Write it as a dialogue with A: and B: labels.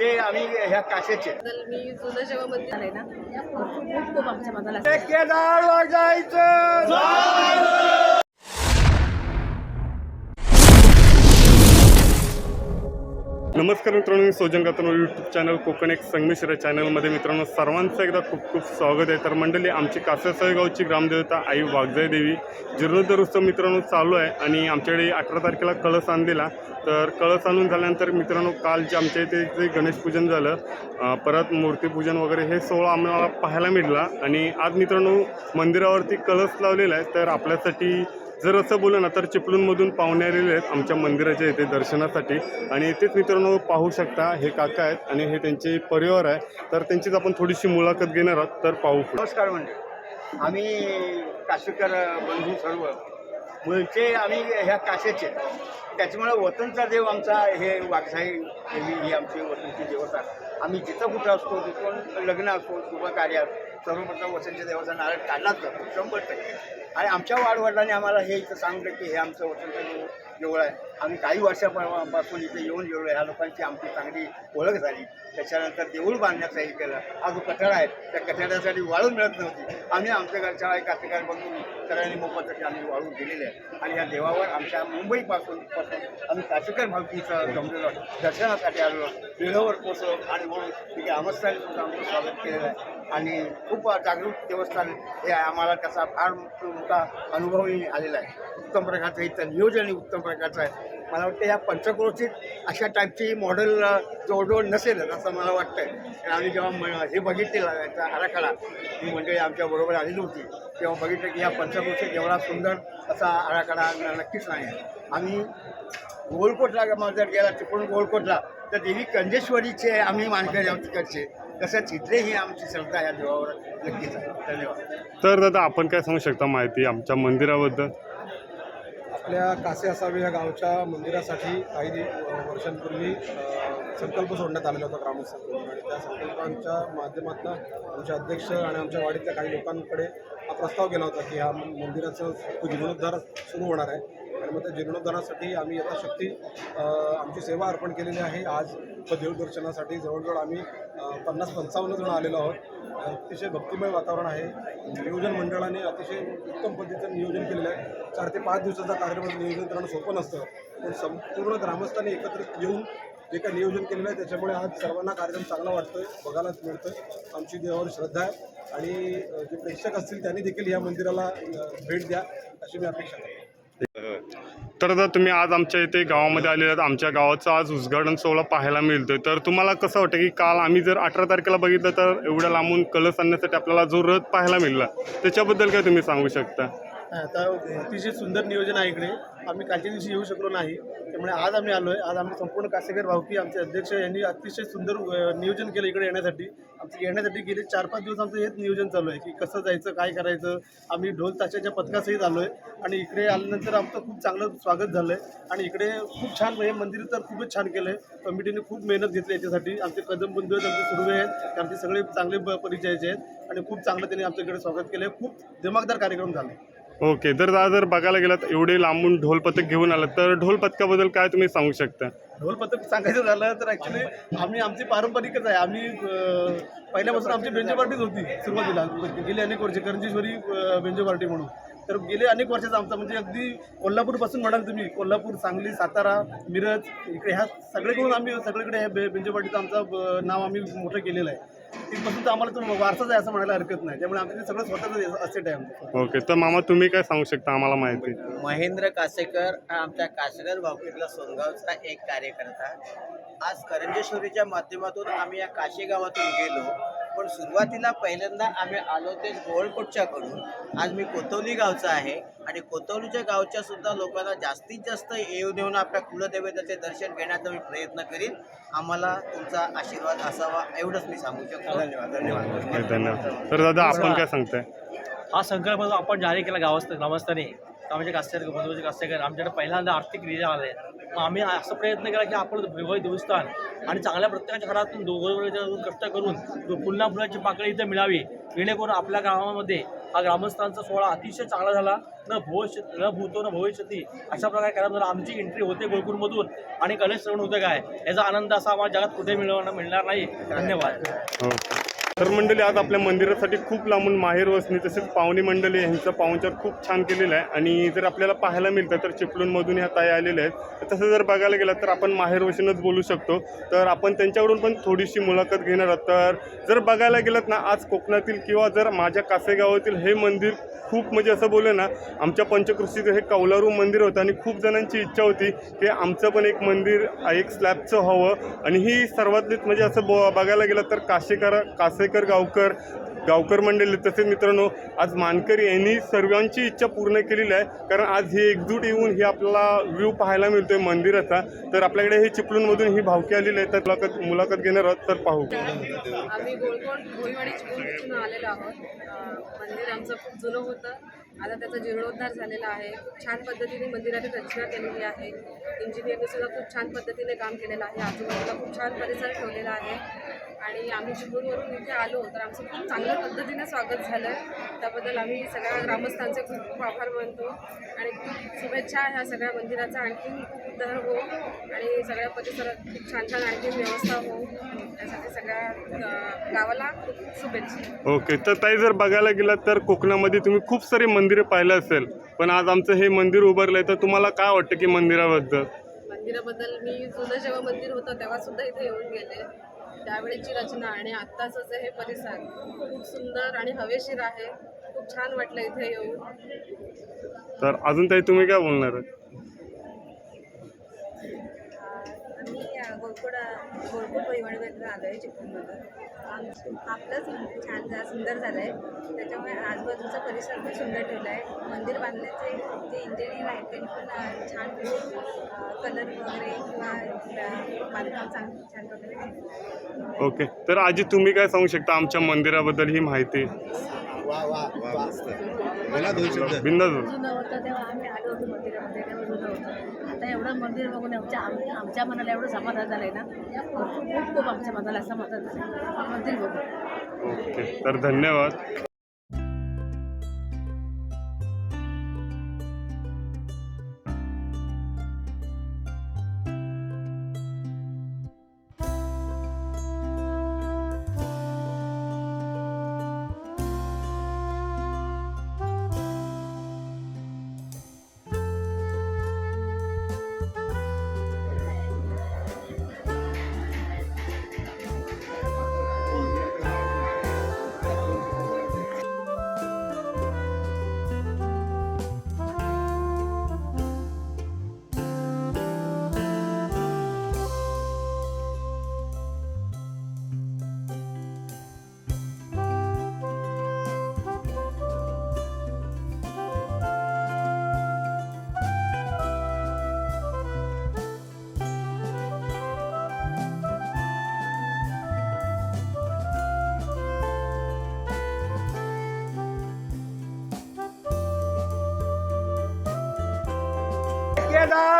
A: मूळचे आम्ही ह्या काशेचे
B: मी जुनं जेव्हा मध्ये आले ना खूप खूप आमच्या मनाला
A: केदार वाजायचं
C: नमस्कार मित्रांनो मी सोजन यूट्यूब चॅनल कोकण एक संगमेश्वर चॅनलमध्ये मित्रांनो सर्वांचं एकदा खूप खूप स्वागत आहे. तर मंडळी आमची कासेसळगावची ग्रामदेवता आई वाघजाई देवी जीर्णोद्धार उत्सव मित्रांनो चालू आहे आणि आमच्याकडे अठरा तारखेला कळस आणलेला. तर कळस आणून झाल्यानंतर मित्रांनो काल जे आमच्या इथे जे गणेशपूजन झालं परत मूर्तीपूजन वगैरे हे सोहळा आम्हाला पाहायला मिळाला आणि आज मित्रांनो मंदिरावरती कळस लावलेला आहे. तर आपल्यासाठी जर असं बोललं ना तर चिपळूणमधून पाहुणे आलेले आहेत आमच्या मंदिराच्या इथे दर्शनासाठी. आणि इथेच मित्रांनो पाहू शकता हे काका आहेत आणि हे त्यांचे परिवार आहे. तर त्यांचीच आपण थोडीशी मुलाखत घेणार आहोत तर पाहू
A: नमस्कार म्हणजे आम्ही काशीकर बंधू सर्व. मुळचे आम्ही ह्या काशेचे. त्याच्यामुळे वतनचा देव आमचा हे वाघसाई देवी ही आमची वतनची देवता. आम्ही जिथं कुठं असतो तिथून लग्न असतो शुभकार्य असतो सर्वप्रथम वसंत देवाचा नारळ काढलाच जातो शंभर टक्के. आणि आमच्या वाडवडिलांनी आम्हाला हे इथं सांगितलं की हे आमचं वसंत देव देऊळ आहे. आम्ही काही वर्षापासून इथे येऊन गेलो ह्या लोकांची आमची चांगली ओळख झाली. त्याच्यानंतर देऊळ बांधण्याचं हे केलं. हा जो कठडा आहे त्या कठड्यासाठी वाळू मिळत नव्हती. आम्ही आमच्या घरच्या कातेकार बघून सगळ्यांनी मोफतसाठी आम्ही वाळू दिलेले आहे. आणि या देवावर आमच्या मुंबईपासून पासून आम्ही काशीकर भावकीचं जमलेलो दर्शनासाठी आलेलो देवावर पोचलो आणि म्हणून तिथे आमस्थानी सुद्धा आमचं स्वागत केलेलं आहे. आणि खूप जागरूक देवस्थान हे आम्हाला त्याचा फार मोठा अनुभवही आलेला आहे. उत्तम प्रकारचं इथं नियोजनही उत्तम प्रकारचं आहे. मला वाटतं या पंचक्रोशीत अशा टाईपची मॉडेल जवळजवळ नसेलच असं मला वाटतं आणि आम्ही जेव्हा हे बघितलेला त्याचा आराखडा ही मंडळी आमच्याबरोबर आलेली होती. तेव्हा बघितलं की ह्या पंचक्रोशीत एवढा सुंदर असा आराखडा नक्कीच नाही आहे. आम्ही गोलकोटला मग जर गेला चिपळूण गोलकोटला तर देवी कंजेश्वरीचे आम्ही मानकरी आहोत तिकडचे. तसंच इथलेही आमची श्रद्धा या देवावर नक्कीच आहे. धन्यवाद.
C: तर दादा आपण काय सांगू शकता माहिती आमच्या मंदिराबद्दल?
D: आपल्या कासे असावे या गावच्या मंदिरासाठी काही वर्षांपूर्वी संकल्प सोडण्यात आलेला होता ग्रामस्थांकडून आणि त्या संकल्पांच्या माध्यमातून आमचे अध्यक्ष आणि आमच्या वाडीतल्या काही लोकांकडे हा प्रस्ताव गेला होता की ह्या मंदिराचं जीर्णोद्धार सुरू होणार आहे. आणि मग त्या जीर्णोद्धारासाठी आम्ही यथाशक्ती आमची सेवा अर्पण केलेली आहे. आज देवदर्शनासाठी जवळजवळ आम्ही पन्नास पंचावन्न जण आलेलो आहोत. अतिशय भक्तिमय वातावरण आहे. नियोजन मंडळाने अतिशय उत्तम पद्धतीचं नियोजन केलेलं आहे. चार ते पाच दिवसाचा कार्यक्रम नियोजन करणं सोपं नसतं. पण संपूर्ण ग्रामस्थांनी एकत्रित येऊन जे काही नियोजन केलेलं आहे त्याच्यामुळे आज सर्वांना कार्यक्रम चांगला वाटतोय बघायलाच मिळतोय. आमची देवावर श्रद्धा आहे आणि जे प्रेक्षक असतील त्यांनी देखील या मंदिराला भेट द्या अशी मी अपेक्षा करतो.
C: तर आता तुम्ही आज आमच्या इथे गावामध्ये आलेले आहेत आमच्या गावाचा आज उद्घाटन सोहळा पाहायला मिळतोय. तर तुम्हाला कसं वाटतं की काल आम्ही जर अठरा तारखेला बघितलं तर एवढ्या लांबून कलस आणण्यासाठी आपल्याला जो रथ पाहायला मिळाला त्याच्याबद्दल काय तुम्ही सांगू शकता?
E: आता अतिशय सुंदर नियोजन आहे इकडे. आम्ही कालच्या दिवशी येऊ शकलो नाही. त्यामुळे आज आम्ही आलो आहे आज आम्ही संपूर्ण कासेकर भावकी आमचे अध्यक्ष यांनी अतिशय सुंदर नियोजन केलं इकडे येण्यासाठी. आमचं येण्यासाठी गेले चार पाच दिवस आमचं हेच नियोजन चालू आहे की कसं जायचं काय करायचं. आम्ही ढोल ताशाच्या पथकासहित आलो आहे आणि इकडे आल्यानंतर आमचं खूप चांगलं स्वागत झालं आहे आणि इकडे खूप छान हे मंदिर तर खूपच छान केलं आहे कमिटीने खूप मेहनत घेतली याच्यासाठी. आमचे कदम बंधू आहेत आमचे सुरू आहेत आमचे सगळे चांगले परिचयाचे आहेत. आणि खूप चांगलं त्यांनी आमच्या इकडे स्वागत केलं आहे खूप दिमागदार कार्यक्रम झाला आहे
C: ओके तर दादा जर बघायला गेलात एवढे लांबून ढोल पथक घेऊन आलात तर ढोल पथकाबद्दल काय तुम्ही सांगू शकता?
E: ढोल पथक सांगायचं झालं तर ॲक्च्युली आम्ही आमची पारंपरिकच आहे. आम्ही अं, पहिल्यापासून आमची बेंजो पार्टीच होती सुरुवातीला. गेली अनेक वर्षे करंजेश्वरी अं, बेंजो पार्टी म्हणून. तर गेले अनेक वर्षाचा आमचा म्हणजे अगदी कोल्हापूरपासून म्हणाल तुम्ही. कोल्हापूर सांगली सातारा मिरज इकडे ह्या सगळीकडून आम्ही सगळीकडे ह्या बे बेंजो पार्टीचं आमचं अं, नाव आम्ही मोठं केलेलं आहे. तिथपासून तर आम्हाला तो वारसाच आहे असं म्हणायला हरकत नाही. त्यामुळे आमचं ते सगळं स्वतःचं असेट आहे आमचं.
C: ओके तर मामा तुम्ही काय सांगू शकता आम्हाला माहिती?
F: महेंद्र कासेकर हा आमच्या कासेकर भावकीतला सोनगावचा एक कार्यकर्ता. आज करंजेश्वरीच्या माध्यमातून आम्ही या काशे गावातून गेलो. पण सुरुवातीला पहिल्यांदा आम्ही आलो ते गोळकोटच्याकडून आज मी कोतवली गावचा आहे आणि कोतवलीच्या गावच्या सुद्धा लोकांना जास्तीत जास्त येऊन येऊन आपल्या कुलदेवतेचे दर्शन घेण्याचा मी प्रयत्न करीन. आम्हाला तुमचा आशीर्वाद असावा एवढंच मी सांगू शकतो. धन्यवाद धन्यवाद.
C: धन्यवाद. तर दादा आपण काय सांगताय?
G: हा संकल्प आपण जारी केला गावस्थ ग्रामस्थांनी. आमचे कास्तेकर बंधूचे कास्तेकर आमच्याकडे पहिल्यांदा आर्थिक रिजा आले मग आम्ही असं प्रयत्न केला की आपण वैभव देवस्थान आणि चांगल्या प्रत्येकाच्या घरातून दोघं कष्ट करून पुन्हा फुलाची पाकळी इथं मिळावी जेणेकरून आपल्या गावामध्ये हा ग्रामस्थांचा सोहळा अतिशय चांगला झाला. न भविष्य न भूतो न भविष्यती अशा प्रकारे करा आमची एंट्री होते गोकुळमधून आणि गणेश श्रवण होतं काय? याचा आनंद असा आम्हाला जगात कुठे मिळवणं मिळणार नाही. धन्यवाद.
C: हो. तर मंडळी आज आपल्या मंदिरासाठी खूप लांबून माहेर वसणी तसेच पाहुणी मंडळी यांचा पाहुणचार खूप छान केलेला आहे. आणि जर आपल्याला पाहायला मिळतं तर चिपळूणमधून ह्या ताई आलेल्या आहेत. तसं जर बघायला गेलं तर आपण माहेर वशीनच बोलू शकतो. तर आपण त्यांच्याकडून पण थोडीशी मुलाखत घेणार आहोत. तर जर बघायला गेलात ना आज कोकणातील किंवा जर माझ्या कासेगावातील हे मंदिर खूप म्हणजे असं बोललं ना आमच्या पंचकृषीचं हे कौलारू मंदिर होतं आणि खूप जणांची इच्छा होती की आमचं पण एक मंदिर एक स्लॅबचं हवं. आणि ही सर्वातलीच म्हणजे असं बो बघायला गेलं तर काशेकर कासेकर गावकर गावकर मंडळी. तसेच मित्रांनो आज मानकरी यांनी सर्वांची इच्छा पूर्ण केलेली आहे. कारण आज ही एकजूट येऊन ही आपल्याला व्ह्यू पाहायला मिळतोय मंदिराचा. तर आपल्याकडे हे चिपळूणमधून ही भावकी आलेली आहे. तर मुलाखत मुलाखत घेणार आहोत तर पाहू.
B: आम्ही गोलकोट भोईवाडी आलेलो आहोत. मंदिर आमचं खूप जुनं होतं. आता त्याचा जीर्णोद्धार झालेला आहे. खूप छान पद्धतीने मंदिराची रचना केलेली आहे. इंजिनियरने सुद्धा खूप छान पद्धतीने काम केलेलं आहे. आजूबाजूला खूप छान परिसर ठेवलेला आहे. आणि आम्ही चिपळूणवरून इथे आलो तर आमचं खूप चांगल्या पद्धतीने स्वागत झालं. त्याबद्दल आम्ही सगळ्या ग्रामस्थांचे खूप खूप आभार मानतो. आणि खूप शुभेच्छा ह्या सगळ्या मंदिराचा. आणखीन खूप उद्धार हो आणि सगळ्या परिसरात खूप छान छान आणखीन व्यवस्था हो. त्यासाठी सगळ्या गावाला खूप खूप शुभेच्छा.
C: ओके तर ताई जर बघायला गेलात तर कोकणामध्ये तुम्ही खूप सारी मंदिरं पाहिलं असेल पण आज आमचं हे मंदिर उभारलं आहे तर तुम्हाला काय वाटतं की मंदिराबद्दल?
B: मंदिराबद्दल मी जुनं जेव्हा मंदिर होतं तेव्हा सुद्धा इथे येऊन गेले. त्यावेळेची रचना आणि आत्ताचं हे परिसर खूप सुंदर आणि हवेशीर आहे. खूप छान वाटलं इथे येऊन.
C: तर अजून ताई तुम्ही काय बोलणार
H: आम्ही गोलकोट वहिवाडीमधून आलो आहे चिपळूणमधून आम- आपलंच छान झा सुंदर झालं आहे त्याच्यामुळे आजूबाजूचा परिसर पण सुंदर ठेवला आहे मंदिर बांधण्याचे जे इंजिनियर आहेत त्यांनी पण छान कलर वगैरे किंवा बांधकाम चांग छान प्रकारे केलं.
C: ओके. तर आजी तुम्ही काय सांगू शकता? आमच्या मंदिराबद्दल ही माहिती. बिंदास
I: जुनं होतं तेव्हा आम्ही आलो होतो मंदिरामध्ये तेव्हा जुनं होतं आता एवढं मंदिर बघून आमच्या आम- आमच्या मनाला एवढं समाधान झालं आहे ना. खूप खूप खूप आमच्या मनाला समाधान झालं मंदिर बघून.
C: ओके तर धन्यवाद.
A: केदार वाजायचं